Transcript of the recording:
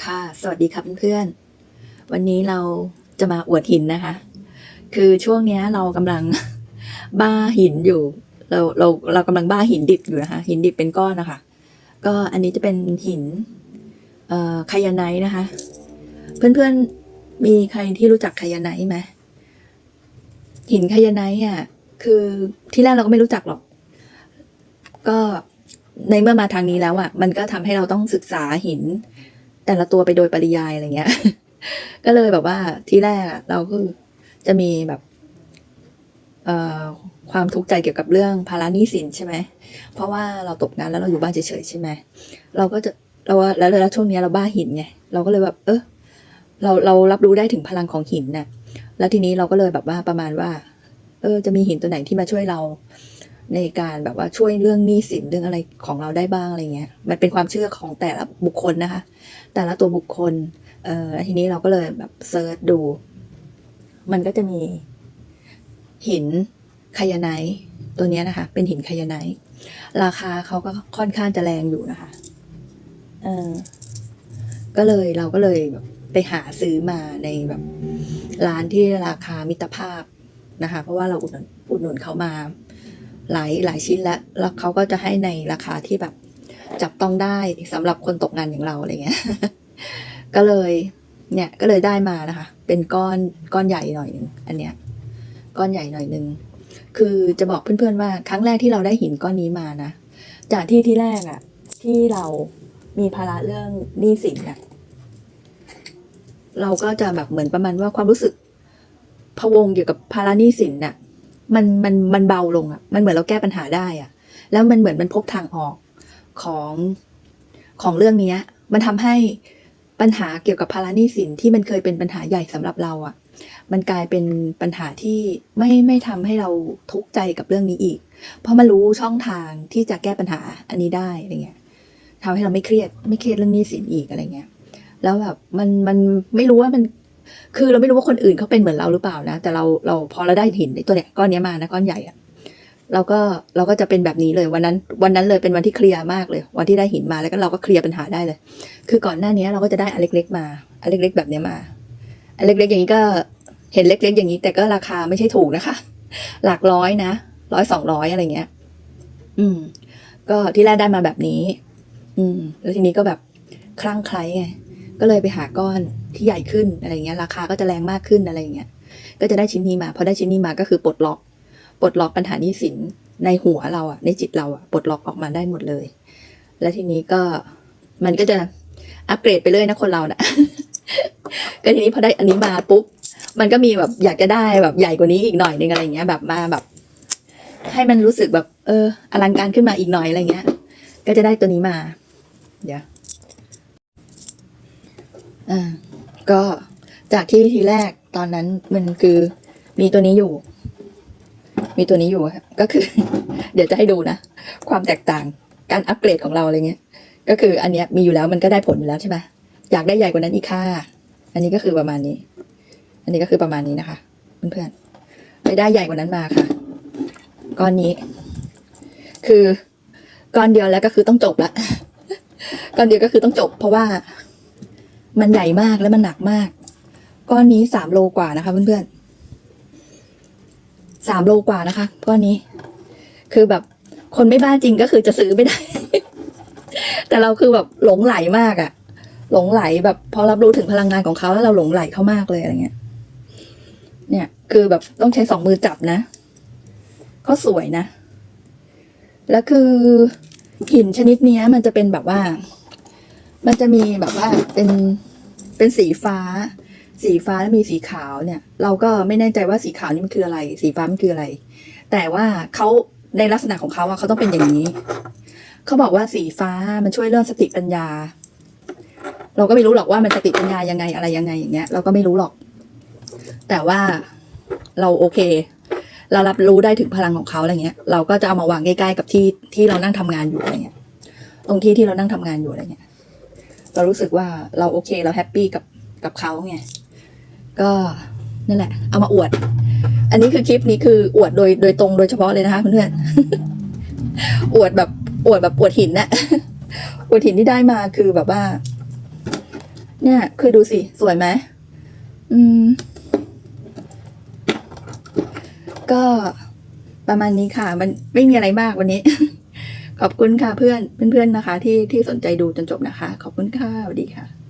ค่ะ สวัสดีค่ะเพื่อนๆ วันนี้เราจะมาอวดหินนะคะ คือช่วงนี้เรากำลัง บ้าหินอยู่ เราเราเรากำลังบ้าหินดิบอยู่นะคะ หินดิบเป็นก้อนนะคะ ก็อันนี้จะเป็นหินเอ่อไคยาไนนะคะ เพื่อนๆ มีใครที่รู้จักไคยาไนไหมหินไคยาไนอะ คือที่แรกเราก็ไม่รู้จักหรอก ก็ในเมื่อมาทางนี้แล้วอะ มันก็ทำให้เราต้องศึกษาหิน แต่ละตัวไปโดยปริยายอะไรเงี้ย ก็เลยแบบว่าที่แรกเราก็จะมีแบบเอ่อความทุกข์ใจเกี่ยวกับเรื่องภาระหนี้สินใช่ไหม เพราะว่าเราตกงานแล้วเราอยู่บ้านเฉยๆใช่ไหม เราก็จะเราแล้วแล้วช่วงนี้เราบ้าหินไง เราก็เลยแบบ เออเราเรารับรู้ได้ถึงพลังของหินน่ะ แล้วทีนี้เราก็เลยแบบว่าประมาณว่า เออ จะมีหินตัวไหนที่มาช่วยเรา ในการแบบว่าช่วยเรื่องหนี้สินเรื่องอะไรของเราได้บ้างอะไรเงี้ย มันเป็นความเชื่อของแต่ละบุคคลนะคะ แต่ละตัวบุคคล เอ่อทีนี้เราก็เลยแบบเซิร์ชดู มันก็จะมีหินไคยาไนตัวนี้นะคะ เป็นหินไคยาไนราคาเขาก็ค่อนข้างจะแรงอยู่นะคะ เออก็เลยเราก็เลยไปหาซื้อมาในแบบ ร้านที่ราคามิตรภาพนะคะ เพราะว่าเราอุดหนุนเขามา หลายหลายชิ้นแล้วแล้วเขาก็จะให้ในราคาที่แบบจับต้องได้สำหรับคนตกงานอย่างเราอะไรเงี้ย ก็เลยเนี่ยก็เลยได้มานะคะ เป็นก้อนก้อนใหญ่หน่อยหนึ่งอันเนี้ยก้อนใหญ่หน่อยหนึ่งคือจะบอกเพื่อนๆว่า ครั้งแรกที่เราได้หินก้อนนี้มานะจากที่ที่แรกอะที่เรามีภาระเรื่องหนี้สินอะเราก็จะแบบเหมือนประมาณว่าความรู้สึกพะวงเกี่ยวกับภาระหนี้สินน่ะ มันมันมันเบาลงอะมันเหมือนเราแก้ปัญหาได้อะแล้วมันเหมือนมันพบทางออกของของเรื่องเนี้ยมันทำให้ปัญหาเกี่ยวกับภาระหนี้สินที่มันเคยเป็นปัญหาใหญ่สำหรับเราอะมันกลายเป็นปัญหาที่ไม่ไม่ทำให้เราทุกข์ใจกับเรื่องนี้อีก เพราะมันรู้ช่องทางที่จะแก้ปัญหาอันนี้ได้อะไรเงี้ยทำให้เราไม่เครียดไม่เครียดเรื่องหนี้สินอีกอะไรเงี้ย แล้วแบบมันมันไม่รู้ว่ามัน คือเราไม่รู้ว่าคนอื่นเขาเป็นเหมือนเราหรือเปล่านะ แต่เราเราพอเราได้หินไอ้ตัวเนี้ยก้อนเนี้ยมานะก้อนใหญ่อะเราก็เราก็จะเป็นแบบนี้เลยวันนั้น วันนั้นเลยเป็นวันที่เคลียร์มากเลย วันที่ได้หินมาแล้วก็เราก็เคลียร์ปัญหาได้เลย คือก่อนหน้านี้เราก็จะได้อันเล็ก ๆ มาอันเล็ก ๆ แบบนี้มาอันเล็ก ๆ อย่างนี้ก็เห็นเล็ก ๆ อย่างนี้ แต่ก็ราคาไม่ใช่ถูกนะคะ หลักร้อยนะร้อยสองร้อยอะไรเงี้ย อืม ก็ที่แรกได้มาแบบนี้ อืม แล้วทีนี้ก็แบบคลั่งไคล้ไงก็เลยไปหาก้อน ที่ใหญ่ขึ้นอะไรเงี้ยราคาก็จะแรงมากขึ้นอะไรเงี้ยก็จะได้ชิ้นนี้มาพอได้ชิ้นนี้มาก็คือปลดล็อกปลดล็อกปัญหานี้สินในหัวเราอะในจิตเราอะปลดล็อกออกมาได้หมดเลย แล้วทีนี้ก็มันก็จะอัปเกรดไปเรื่อยนะคนเรานะก็ทีนี้พอได้อันนี้มาปุ๊บมันก็มีแบบอยากจะได้แบบใหญ่กว่านี้อีกหน่อยนึงอะไรเงี้ยแบบมาแบบ ให้มันรู้สึกแบบ เอออลังการขึ้นมาอีกหน่อยอะไรเงี้ย ก็จะได้ตัวนี้มา เดี๋ยวอ่า ก็จากที่ทีแรกตอนนั้นมันคือมีตัวนี้อยู่ มีตัวนี้อยู่ครับก็คือ เดี๋ยวจะให้ดูนะ ความแตกต่างการอัปเกรดของเราอะไรเงี้ย ก็คืออันเนี้ยมีอยู่แล้วมันก็ได้ผลอยู่แล้วใช่ไหมอยากได้ใหญ่กว่านั้นอีกค่ะอันนี้ก็คือประมาณนี้ อันนี้ก็คือประมาณนี้นะคะเพื่อนๆไปได้ใหญ่กว่านั้นมาค่ะ ก้อนนี้ คือก้อนเดียวแล้วก็คือต้องจบละก้อนเดียวก็คือต้องจบ เพราะว่า มันใหญ่มากและมันหนักมาก ก้อนนี้สามโลกว่านะคะ เพื่อนๆสามโลกว่านะคะ ก้อนนี้ คือแบบคนไม่บ้าจริงก็คือจะซื้อไม่ได้ แต่เราคือแบบหลงไหลมากอะหลงไหลแบบพอรับรู้ถึงพลังงานของเขาแล้วเราหลงไหลเขามากเลยอะไรเงี้ย เนี่ย คือแบบต้องใช้สองมือจับนะเขาสวยนะ แล้วคือหินชนิดนี้มันจะเป็นแบบว่า มันจะมีแบบว่าเป็นเป็นสีฟ้า สีฟ้าแล้วมีสีขาวเนี่ย เราก็ไม่แน่ใจว่าสีขาวนี่มันคืออะไร สีฟ้ามันคืออะไร แต่ว่าเขาในลักษณะของเขาอะเขาต้องเป็นอย่างนี้ เขาบอกว่าสีฟ้ามันช่วยเรื่องสติปัญญา เราก็ไม่รู้หรอกว่ามันสติปัญญายังไงอะไรยังไงอย่างเงี้ย เราก็ไม่รู้หรอก แต่ว่าเราโอเค เรารับรู้ได้ถึงพลังของเขาอะไรเงี้ย เราก็จะเอามาวางใกล้ๆกับที่ที่เรานั่งทำงานอยู่อะไรเงี้ย ตรงที่ที่เรานั่งทำงานอยู่อะไรเงี้ย เรารู้สึกว่าเราโอเคเราแฮปปี้กับกับเขาไงก็นั่นแหละ เอามาอวด อันนี้คือคลิปนี้คืออวดโดยโดยตรงโดยเฉพาะเลยนะคะเพื่อนๆอวดแบบอวดแบบอวดหินนะอวดหินที่ได้มาคือแบบว่า เนี่ย คือดูสิ สวยไหมอืม ก็ประมาณนี้ค่ะ มันไม่มีอะไรมากวันนี้ ขอบคุณค่ะเพื่อนเพื่อนๆนะคะ ที่ที่สนใจดูจนจบนะคะ ขอบคุณค่ะสวัสดีค่ะ